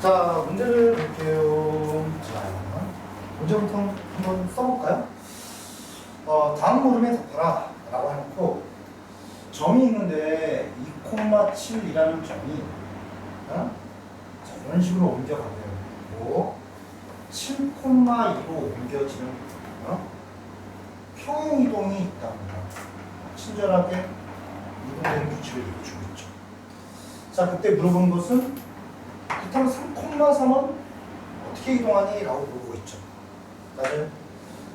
자, 문제를 볼게요. 자, 문제부터 한번 써볼까요? 어, 다음 물음에 답하라 라고 해놓고 점이 있는데 2,7이라는 점이 어? 자, 이런 식으로 옮겨가고요. 그리고 7,2로 옮겨지는 어? 평행 이동이 있답니다. 친절하게 이동되는 규칙을 있죠. 자, 그때 물어본 것은 그렇다면 3,3은 어떻게 이동하니? 라고 물어보고 있죠. 맞아요?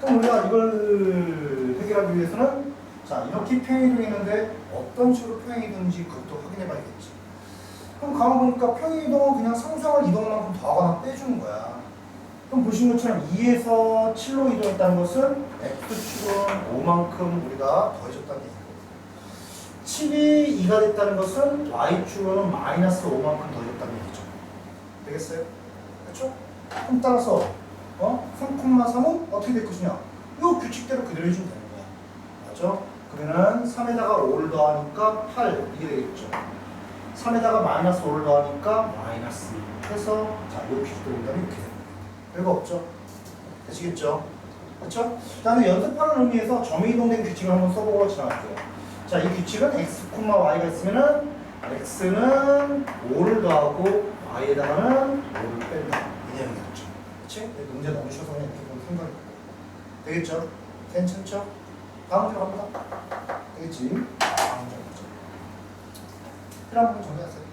그럼 우리가 이걸 해결하기 위해서는 자, 이렇게 평행 이동했는데 어떤 식으로 평행 이동인지 그것도 확인해 봐야겠지. 그럼 가만 보니까 평행 이동은 그냥 상수항을 이동만큼 더하거나 빼주는 거야. 그럼 보신 것처럼 2에서 7로 이동했다는 것은 x축은 5만큼 우리가 더해줬다는 얘기고 7이 2가 됐다는 것은 y축은 마이너스 5만큼 더해줬다는 얘기죠. 되겠어요? 그렇죠? 그럼 따라서 어? 3,3은 어떻게 될 것이냐? 이 규칙대로 그대로 해주면 되는 거야. 맞죠? 그러면은 3에다가 5를 더하니까 8 이게 되겠죠. 3에다가 마이너스 5를 더하니까 마이너스 2 해서 자, 이 규칙대로 된다면 이렇게 거예요. 별거 없죠? 되시겠죠? 그렇죠? 일단은 연습하는 의미에서 점이 이동된 규칙을 한번 써보고 지나갈게요. 자, 이 규칙은 x, y가 있으면은 x는 5를 더하고 y에다가는 5를 뺀다. 이 내용이었죠. 그치? 문제 쉬워서 그냥 이렇게 생각이 되겠죠? 괜찮죠? 다음 주 갑니다. 되겠지? 다음 주 갑니다. 필요한 부분 정리하세요.